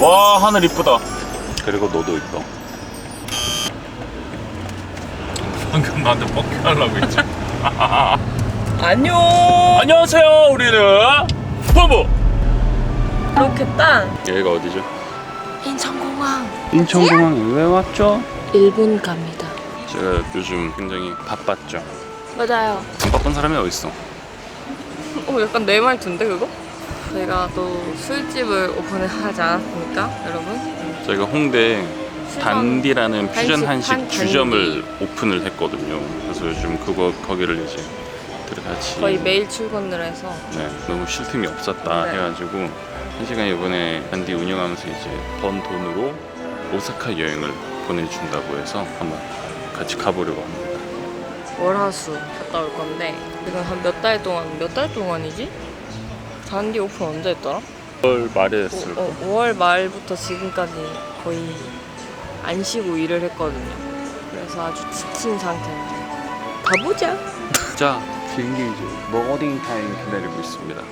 와 하늘 이쁘다 그리고 너도 이뻐 방금 나한테 뻑큐 하려고 했지 안녕. 안녕하세요 우리는 부부 그렇겠다. 여기가 어디죠? 인천공항. 인천공항에 왜 왔죠? 일본 갑니다. 제가 요즘 굉장히 바빴죠 맞아요. 안 바쁜 사람이 어딨어 어, 약간 내 말투인데 그거? 저희가 또 술집을 오픈을 하지 않았습니까, 여러분? 저희가 홍대 단디라는 퓨전 한식, 주점을 오픈을 했거든요 그래서 요즘 그거 거기를 이제 들어같이 거의 매일 출근을 해서 네, 너무 쉴 틈이 없었다 네. 해가지고 한 시간 이번에 단디 운영하면서 이제 번 돈으로 오사카 여행을 보내준다고 해서 한번 같이 가보려고 합니다. 월화수 갔다 올 건데 지금 한 몇 달 동안 몇 달 동안이지? 단디 오픈 언제 했더라? 5월 말에 했을 어, 5월 말부터 지금까지 거의 안 쉬고 일을 했거든요. 그래서 아주 지친 상태인데 가보자. 자, 비행기 이제 머딩 타임 기다리고 있습니다.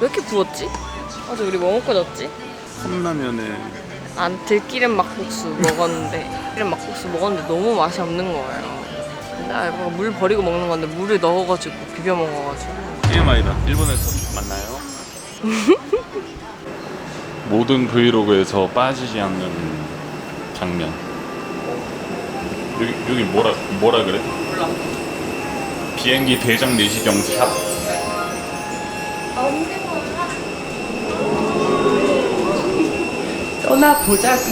왜 이렇게 부었지? 어제 우리 뭐 먹고 잤지? 컵라면에 안 들기름 막국수 먹었는데 들기름 막국수 먹었는데 너무 맛이 없는 거예요. 근데 아, 이거 물 버리고 먹는 건데 물을 넣어가지고 비벼 먹어가지고 TMI다. 일본에서 만나요. 모든 브이로그에서 빠지지 않는 장면. 여기 여기 뭐라 뭐라 그래? 몰라. 비행기 대장 내시경 샵. 떠나보자고.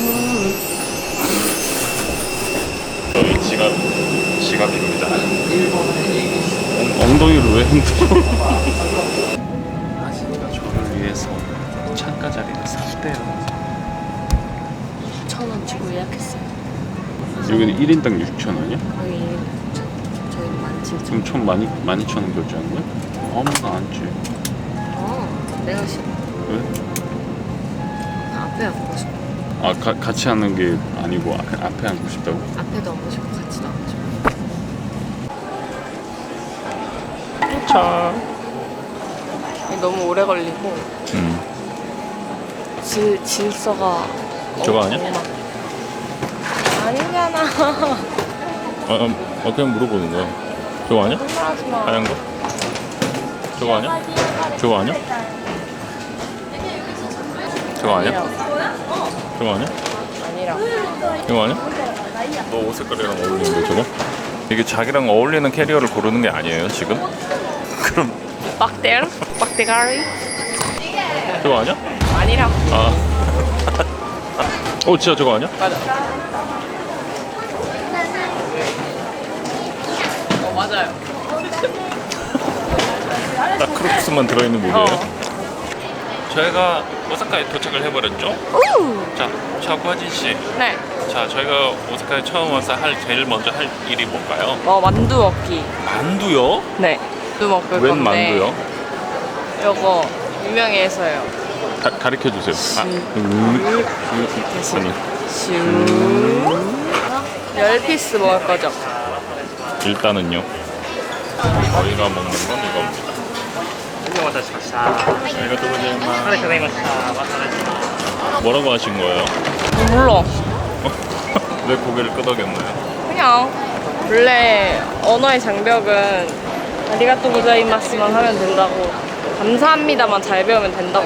저희 지갑 지갑입니다. 엉, 엉덩이를 왜 흔들어? 2천 원 주고 예약했어요. 여기는 1인당 6천 원이야? 여기 저희 만 칠천. 그럼 총 12,000원 결제한 거야? 아무도 안 치. 어, 내가 싫어. 왜? 앞에 앉고 싶어. 아 가, 같이 하는 게 아니고 앞, 앞에 앉고 싶다고? 앞에도 앉고 싶고 같이도 앉고 싶어. 도착. 너무 오래 걸리고. 음. 질 질서가 저거 어, 아니야? 막- 아니잖아. 아, 아, 아, 그냥 물어보는 거야. 저거 아니야? 마. 하얀 거? 저거 아니야? 저거 아니야? 저거 아니야? 저거 아니야? 아니라. 이거 아니야? 너 옷 색깔이랑 어울리는 거 저거? 이게 자기랑 어울리는 캐리어를 고르는 게 아니에요 지금? 그럼? 빡대가리? 저거 아니야? 아니라. 아. 어 진짜 저거 아니야? 맞아. 어 맞아요. 딱 크록스만 들어있는 무게예요? 어. 저희가 오사카에 도착을 해버렸죠? 우! 자, 차구하진 씨. 네. 자, 저희가 오사카에 처음 와서 할 제일 먼저 할 일이 뭘까요? 어 만두 먹기. 만두요? 네. 만두 먹을 웬 건데. 만두요? 요거 유명해서요. 가, 가르쳐 주세요. 아, 음, 아니, 슈. 열 피스 먹을 거죠? 일단은요. 저희가 먹는 건 이겁니다. お待たせしました。 저희가 또 ありがとうございました。また来ます。 뭐라고 하신 거예요? 몰라. 왜 고개를 끄덕였나요? 그냥 원래 언어의 장벽은 아리가또 고자이마스만 하면 된다고 감사합니다만 잘 배우면 된다고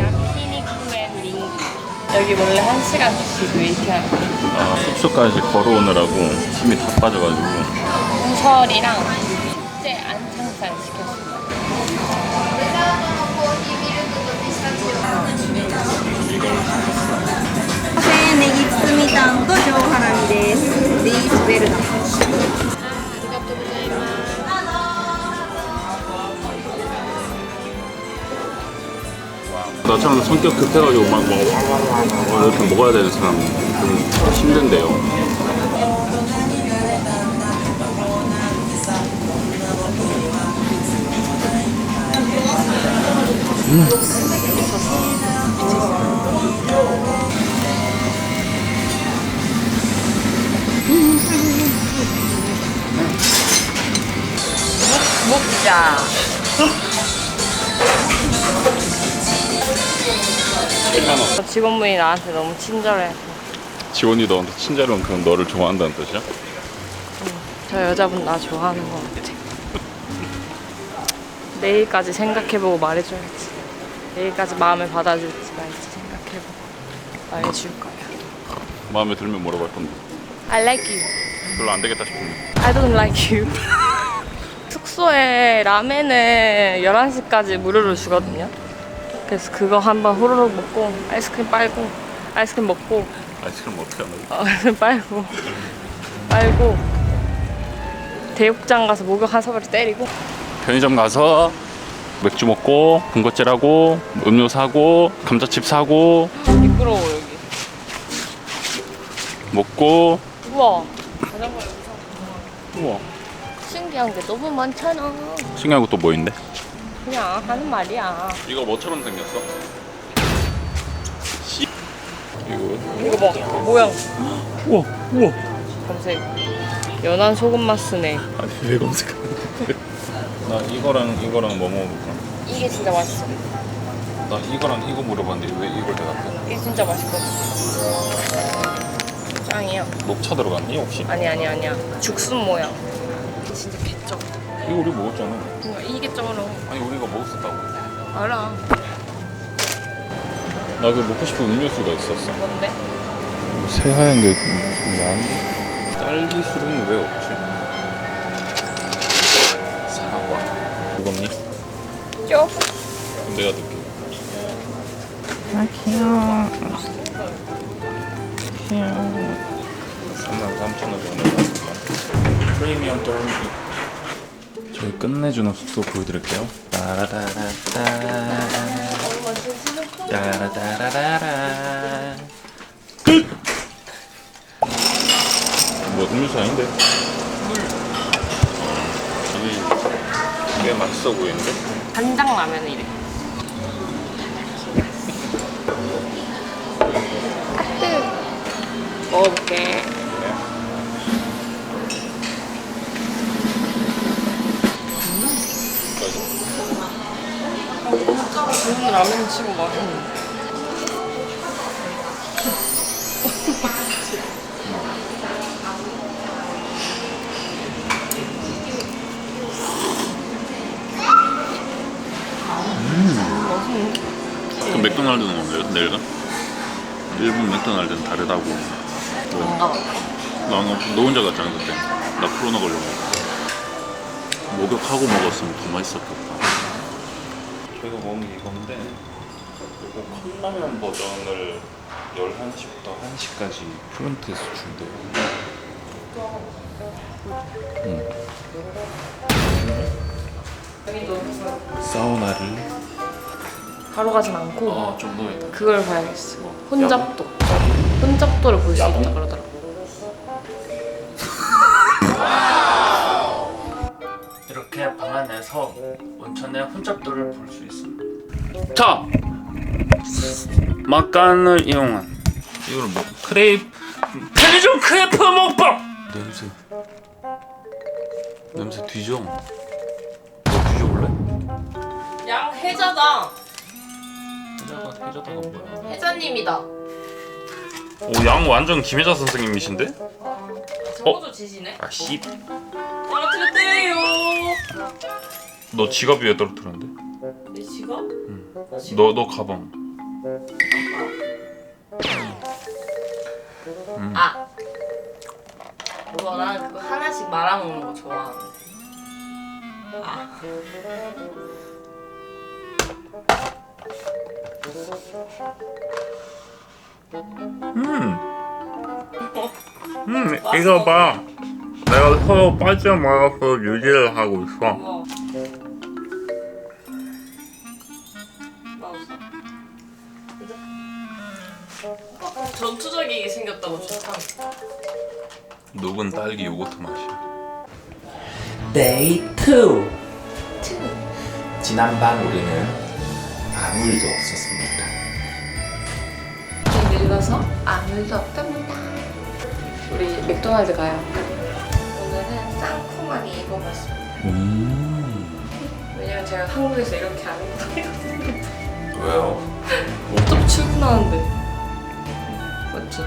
여기 원래 한 시간씩 웨이팅하고 아, 숙소까지 걸어오느라고 힘이 다 빠져가지고 음, 우설이랑 숙제 안창살 시켰습니다 카페 내기 있습니다. 또 좋은 사람이 네, 네이베르다. 나처럼 성격 급해가지고 막, 막 와와와와 이렇게 먹어야 되는 사람 좀 힘든데요. 직원분이 나한테 너무 친절해. 지원이 너한테 친절한 그럼 너를 좋아한다는 뜻이야? 저 여자분 나 좋아하는 것 같아. 내일까지 생각해보고 말해줘야지. 내일까지 마음을 받아줄지 말지 생각해보고 말해줄 거야. 마음에 들면 뭐라고 할 건데 I like you. 별로 안 되겠다 싶으면 I don't like you. 숙소에 라멘을 11시까지 무료로 주거든요. 그래서 그거 한번 호로록 먹고 아이스크림 빨고 아이스크림 먹고. 아이스크림 어떻게 하는 어, 빨고. 빨고 대욕장 가서 목욕 한 사발이 때리고. 편의점 가서 맥주 먹고 군것질하고 음료 사고 감자칩 사고. 미끄러워 여기. 먹고. 우와. 자전거 여기서 우와. 신기한 게 너무 많잖아. 신기한 것도 뭐 있는데? 그냥 하는 말이야. 이거 뭐처럼 생겼어? 씨 이거 이거 봐 모양 우와 우와 검색. 연한 소금 맛 쓰네. 아니 왜 검색하는데 나 이거랑 이거랑 뭐 먹어볼까? 이게 진짜 맛있어. 나 이거랑 이거 물어봤는데 왜 이걸 대답해? 이게 진짜 맛있거든. 짱이야. 녹차 들어갔니 혹시? 아니 아니 아니야. 죽순 모양. 진짜 개쩔. 이거 우리 먹었잖아 뭔가 이게 쩔어. 아니 우리가 먹었었다고 알아. 나 그 먹고 싶은 음료수가 있었어 뭔데? 새하얀 게 나은데? 딸기 술은 왜 없지? 사과? 쪽. 그럼 내가 넣게 아 귀여워. 33,000원 정도 프리미엄 저희 끝내주는 숙소 보여드릴게요 따라다라따 따라다라라라 끝! 뭐 음료수 아닌데? 물 이게 맛있어 보이는데? 간장 라면 이래. 하트. 먹어볼게. 좋은 라면 치고 맛있는데. 그럼 맥도날드는 언제요? 내일 가? 일본 맥도날드는 다르다고 뭔가 봐. 나너 혼자 갔잖아 그때 나 코로나 걸려고 목욕하고 먹었으면 더 맛있었겠다 저희가 먹은 게 이건데 이거 컵라면 버전을 11시부터 1시까지 프런트에서 준대요 응. 사우나를 바로 가진 않고 아좀 넣어야 그걸 봐야겠어. 혼잡도. 혼잡도를 볼 수 있다 그러더라고. 안에서 온천의 혼잡도를 볼 수 있습니다. 자! 막간을 이용한 이거는 뭐 크레이프 편의점 크레이프 먹방! 냄새 냄새 뒤져 너 뒤져볼래? 양 해자다. 해자가 해자다가 뭐야 해자님이다. 오 양 완전 김혜자 선생님이신데? 저거도 지시네. 아씨 떨어뜨렸대요. 너 지갑 위에 떨어뜨렸는데? 내 지갑? 너 너 가방 아. 우와 나는 그거 하나씩 말아먹는 거 좋아하는데. 아. 음. 음 이거 봐 내가 서로 빠져나가서 유지를 하고 있어. 어. 전투적이 생겼다고 좋다. 녹은 딸기 요거트 맛이야. 데이 2 지난밤 우리는 아무 일도 없었습니다. 좀 늙어서 아무 일도 없답니다. 우리 맥도날드 가요. 짱코만 입어봤습니다. 왜냐면 제가 한국에서 이렇게 안 입거든요. 왜요? 어차피 출근하는데. 맞지?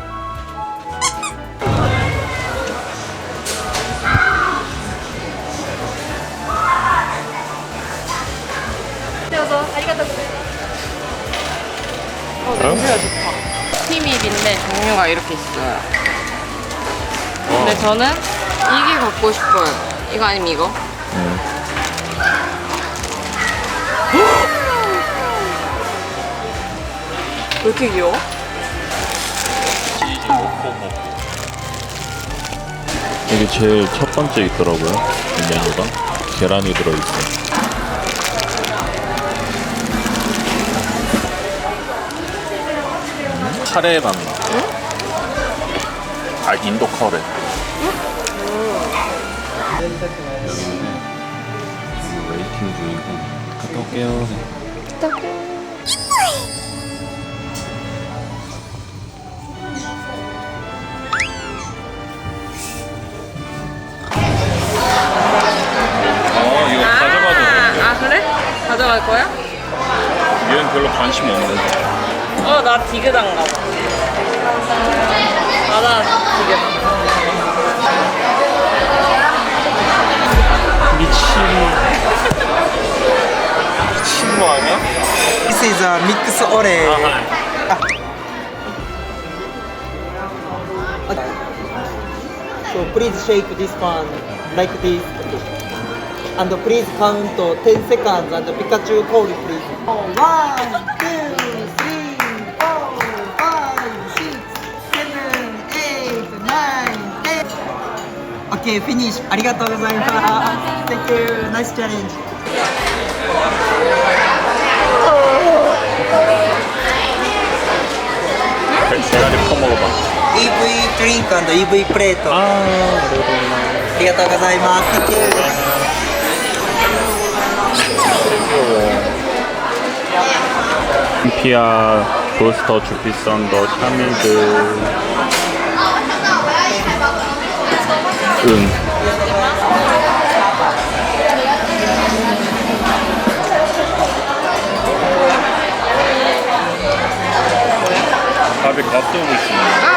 어, 냄새가 좋다. 티밀인데 종류가 이렇게 있어요. 근데 저는 이게 갖고 싶어요. 이거 아니면 이거? 왜 이렇게 귀여워? 치즈 모코모. 이게 제일 첫 번째 있더라고요. 이 메뉴가 계란이 들어있어. 카레 맛 나. 아 인도 카레. 갔다 올게요. 어 이거 가져가도 돼. 아, 그래? 가져갈 거야? 얘는 별로 관심 없는데. 어, 나 봐. Is a mix orange. So please shake this one like this. And please count 10 seconds and Pikachu call please. One, two, three, four, five, six, seven, eight, nine, ten. Okay, finish. ありがとうございます。Thank you. Nice challenge. 대가리 퍼먹어봐. EV drink and EV plate. 아, ありがとうございます。Thank you. 피아, 도스터, 주피썬더, 샤밀드. 응. 밥에 갓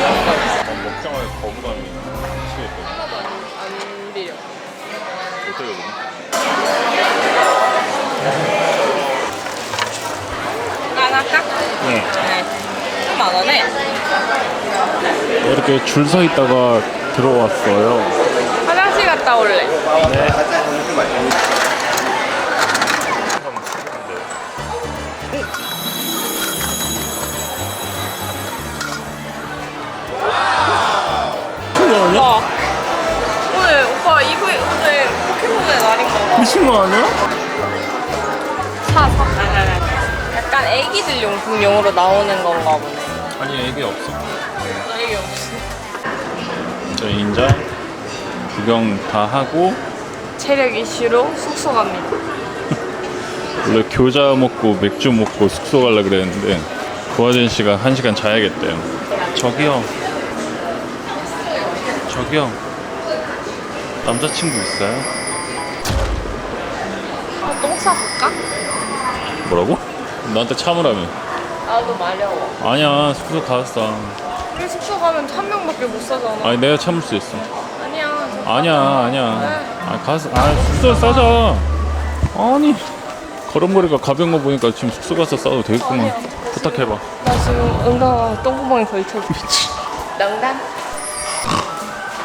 먹자마자 거부감이 치겠다. 하나도 안, 안 비려. 안 할까? 네. 네. 이렇게 줄 서 있다가 들어왔어요. 화장실 갔다 올래. 오 미친 거 아니야? 사. 약간 애기들 용품용으로 나오는 건가 보네. 아니, 애기 없어. 나 애기 없어. 저희 인자 구경 다 하고 체력 이슈로 숙소 갑니다. 원래 교자 먹고 맥주 먹고 숙소 가려 그랬는데 그 아저씨가 한 시간 자야겠대요. 저기요. 저기요. 남자친구 있어요? 뭐라고? 나한테 참으라며. 나도 마려워. 아니야 숙소 가서 싸. 우리 숙소 가면 한 명밖에 못 사잖아. 아니 내가 참을 수 있어. 아니야. 저 아니야. 아니야. 네. 아 가서 아 숙소 싸자. 아니 걸음걸이가 가벼운 거 보니까 지금 숙소 가서 싸도 되겠구만. 부탁해봐. 나 지금 응가 똥구멍에 걸쳐. 미치. 농담.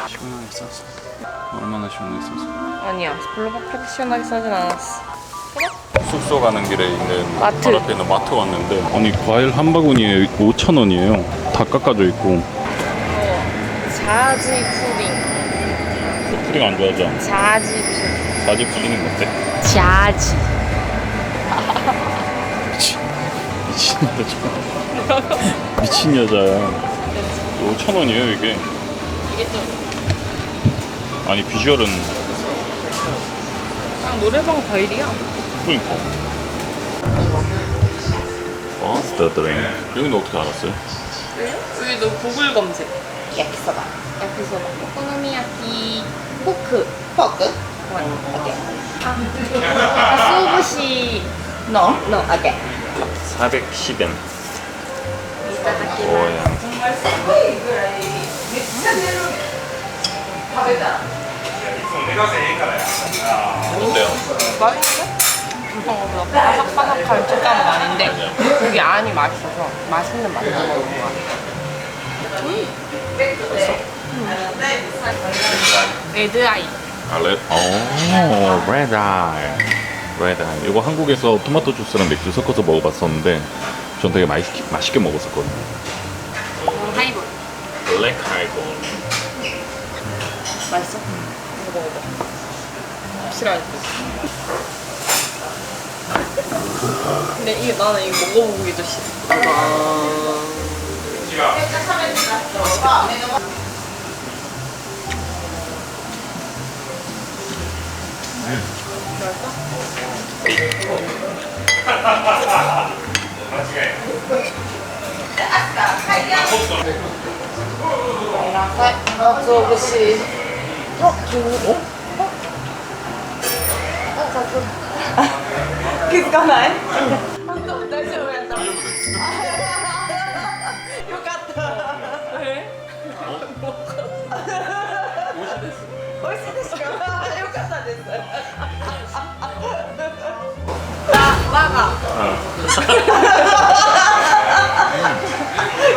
시원하게 싸서 얼마나 시원하게 싸서 아니야 별로 시원하게 싸진 않았어 숙소 가는 길에 있는 마트. 바로 앞에 있는 마트 왔는데 아니 과일 한 바구니에 5천 원이에요. 다 깎아져 있고. 자지 푸딩. 푸딩 안 좋아하죠? 자지 푸딩 바지 푸딩은 뭔데? 자지. 미친 미친 여자. 미친 여자야 5천 원이에요 이게. 이게 좀 아니 비주얼은. 그냥 노래방 과일이야 그러니까. 어? 스타드링. 여기는 어떻게 알았어요? 여기 너 구글 검색. 야키소바. 야키소바. 오코노미야키. 포크. 포크? 아, 가스오부시 No? No, okay. 410엔 이따다키마스 오야 어때요? 맛있 어? 어, 바삭바삭한 식감은 아닌데 고기 안이 맛있어서 맛있는 맛을 먹는 거야 레드아이 아, 레... 오, 레드아이. 레드아이. 이거 한국에서 토마토 주스랑 맥주 섞어서 먹어봤었는데 전 되게 맛있게, 맛있게 먹었었거든요. 하이볼 블랙 하이볼. 맛있어? 이거 먹어봐 듯 근데 이게 나는 이거 먹어보기도 싫어 가스오부시 어? 중국? 어? 어? 気づかない大丈夫やったよかった。え美味しいですか。よかったです。マガ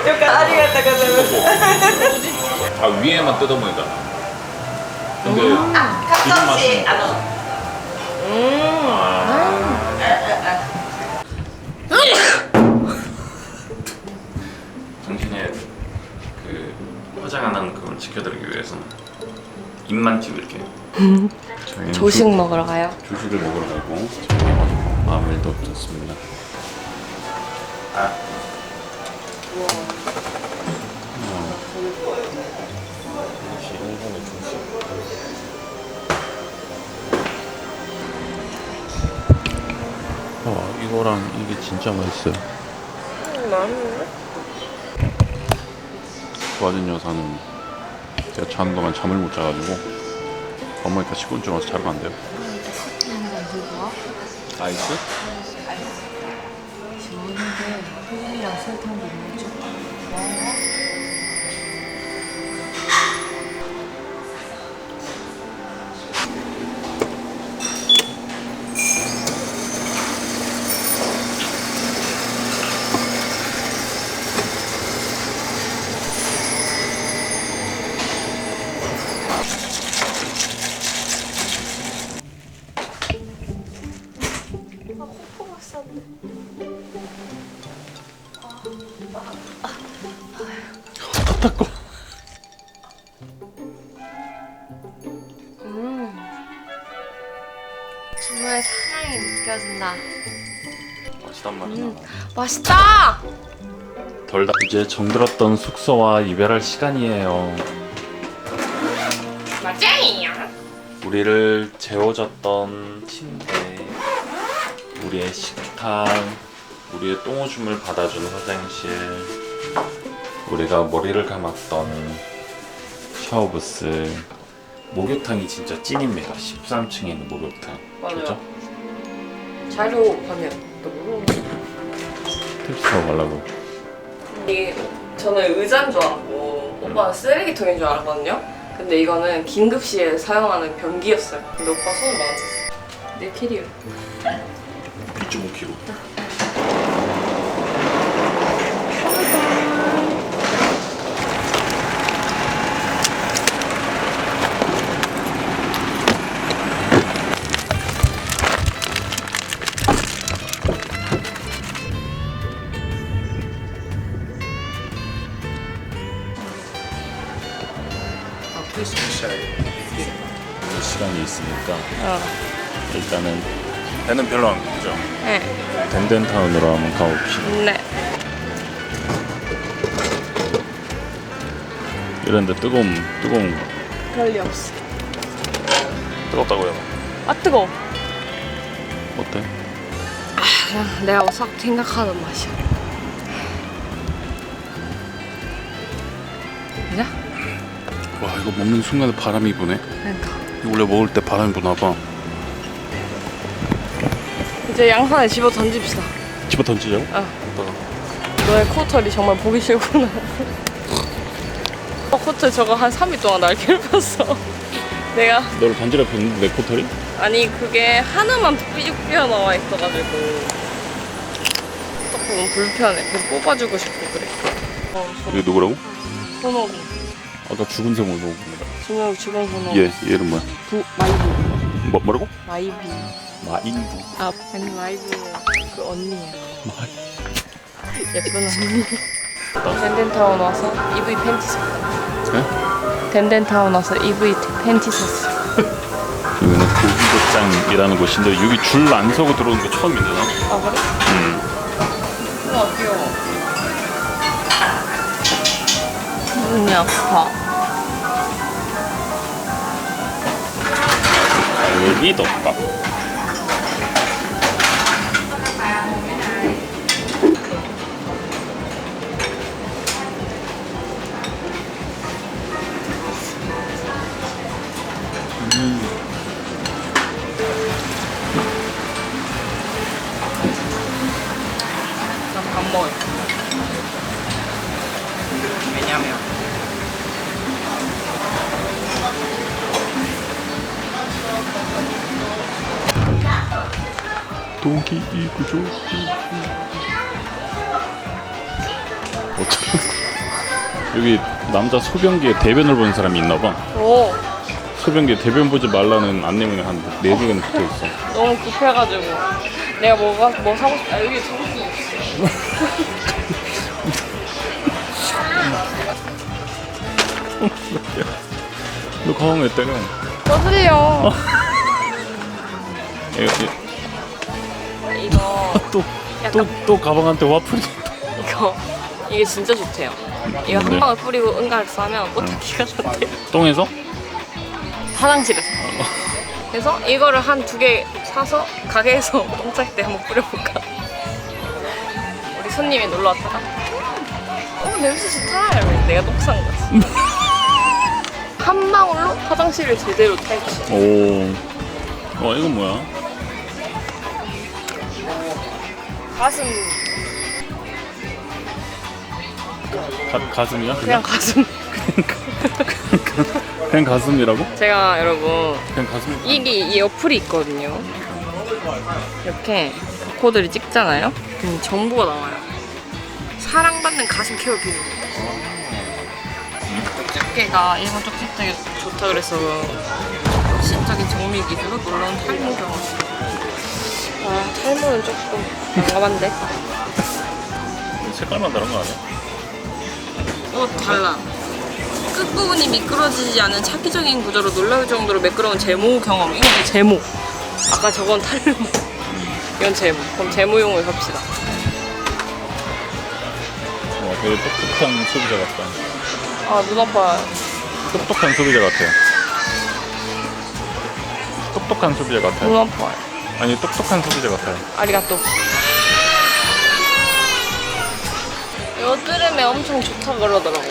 よかった。ありがとうございます。 아, 위에만 뜯어보니까. 근데 기름 맛은 아の 당신 조식 먹으러 가요 조, 조식을 먹으러 가고. 아. 역시 일본의 조식. 와 이거랑 이게 진짜 맛있어요. 나는 도와준 여사는 제가 자는 동안 잠을 못 자가지고 어머니 다 씻고 좀 와서 자러 간대요. 아이스? 닦고. 맛있다 덜 다. 이제 정들었던 숙소와 이별할 시간이에요. 맞아요 우리를 재워줬던 침대, 우리의 식탁, 우리의 똥오줌을 받아준 화장실, 우리가 머리를 감았던 샤워부스, 목욕탕이 진짜 찐입니다. 13층에 있는 목욕탕. 맞아요. 그죠? 자료 또 모르는 택시 타고 가려고. 이게 저는 의자인 줄 알았고 오빠는 쓰레기통인 줄 알았거든요? 근데 이거는 긴급시에 사용하는 변기였어요. 근데 오빠 손을 맞았어 내 캐리어. 2.5kg. 있으니까 어. 일단은 배는 별로 안 고프죠. 네. 덴덴타운으로 한번 가봅시다. 네. 이런데 뜨거움 뜨거운 거. 별리 없어. 뜨겁다고요? 아 뜨거. 어때? 그냥 내가 싹 생각하는 맛이야. 그냥? 와 이거 먹는 순간에 바람이 부네. 그러니까. 원래 먹을 때 바람이 부나 봐. 이제 양산에 집어 던집시다. 집어 던지자고? 어. 너의 코털이 정말 보기 싫구나. 어, 코털 저거 한 3일 동안 날 괴롭혔어. 내가 너를 반지라 폈는데 내 코털이? 아니 그게 하나만 삐죽 삐어나와 있어가지고 딱 보면 불편해. 그래서 뽑아주고 싶고 그래. 어, 이게 누구라고? 손오공. 아까 죽은 먹었는데. 중요 주변 손오공. 얘 얘는 뭐야? 부 마이브. 뭐 뭐라고? 마이비. 마인부. 아 아니 마이브 그 언니야. 예쁜 언니. 덴덴타운 와서 EV 팬티. 네? 덴덴타운 와서 EV 팬티 샀어. 여기는 고기도장이라는 곳인데 여기 줄 안 서고 들어오는 거 처음이네 나. 아 그래? 음. 우와 귀여워. 눈이 아파. 여기 덮밥. 난 남자 소변기에 대변을 보는 사람이 있나 봐. 오 소변기에 대변 보지 말라는 안내문이 한 4개가 붙어 있어. 너무 급해가지고 내가 뭐가 뭐 사고 싶. 아 여기 정신이 없어. 너 가방 왜 때려? 떠들려. 이거 이거 또, 또, 또 가방한테 와플이. 이거 이게 진짜 좋대요. 이거 한 네. 방울 뿌리고 응가를 싸면 꽃향기가 좋대요. 똥에서? 화장실에서. 그래서 이거를 한 두 개 사서 가게에서 똥쌀 때 한번 뿌려볼까. 우리 손님이 놀러 왔다가 어 냄새 좋다 이러면 내가 똥싼 거지. 한 방울로 화장실을 제대로 탈취. 오. 와, 이건 뭐야? 가슴 가, 가슴이야? 그냥 가슴. 그냥 가슴이라고? 제가 여러분 그냥 가슴. 이게 이 어플이 있거든요. 이렇게 바코드를 찍잖아요. 그럼 정보가 나와요. 사랑받는 가슴 케어 비누입니다. 쪽집게가 일본 쪽집게 좋다 그래서 혁신적인 정밀 기술로 놀라운 탈모 경험. 아 탈모는 조금 난감한데. 색깔만 다른 거 아니야? 어 달라. 끝부분이 미끄러지지 않은 차기적인 구조로 놀라울 정도로 매끄러운 제모 경험. 이건 제모. 아까 저건 탈모. 이건 제모. 그럼 제모용을 삽시다. 와, 되게 똑똑한 소비자 같다. 아, 눈 아파요. 똑똑한 소비자 같아요. 똑똑한 소비자 눈 같아요. 아파요. 아니, 똑똑한 소비자 같아요. 아리가또. 엄청 좋다 그러더라고.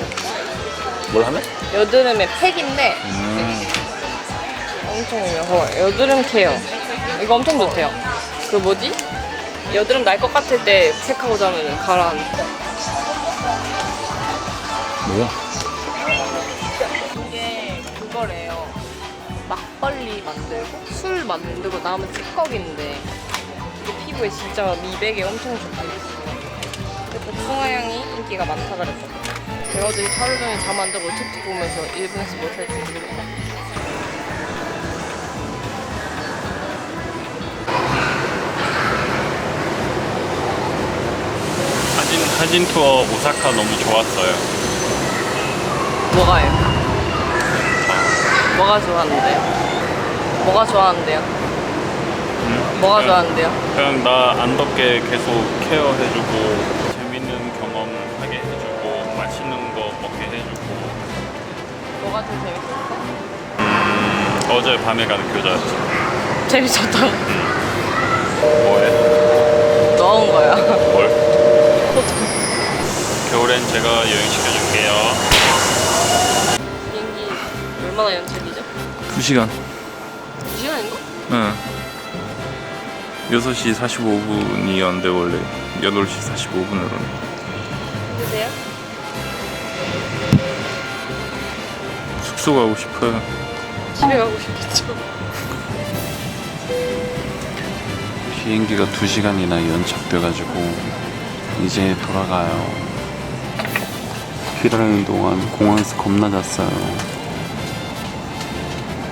뭘 하네? 여드름에 팩인데 음. 엄청 유명해요. 여드름 케어. 이거 엄청 좋대요. 그 뭐지? 여드름 날 것 같을 때 팩하고 자면 가라앉고. 뭐야? 이게 그거래요. 막걸리 만들고 술 만들고 남은 찌꺼기인데 이게 피부에 진짜 미백에 엄청 좋다 그랬어요. 근데 복숭아 향이 인기가 많다 그랬거든요. 제가 어제 하루 종일 잠 안 자고 틱틱 보면서 일본에서 뭐 살지 모르겠다. 사진, 사진 투어 오사카 너무 좋았어요. 뭐가요? 아, 뭐가 좋아하는데요? 뭐가 좋아하는데요? 뭐가 좋아하는데요? 그냥 나 안 덥게 계속 케어해주고 뭐가 좀 재밌었어? 어제 밤에 가는 교자였지 재밌었다고 뭐해? 넣은 거야 뭘? 겨울엔 제가 여행 시켜줄게요 비행기 얼마나 연착이죠? 2시간 2시간인가? 응 6시 45분이었는데 원래 8시 45분으로 드세요? 숙소 가고 싶어요. 집에 가고 싶겠죠. 비행기가 2시간이나 연착돼가지고 이제 돌아가요. 기다리는 동안 공항에서 겁나 잤어요.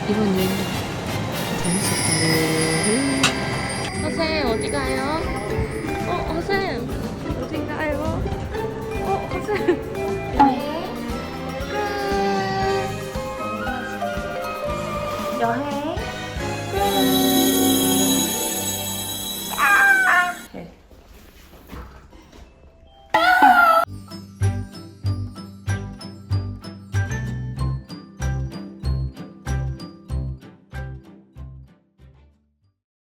이번 여행 재밌었다. 허세 어디 가요? ให้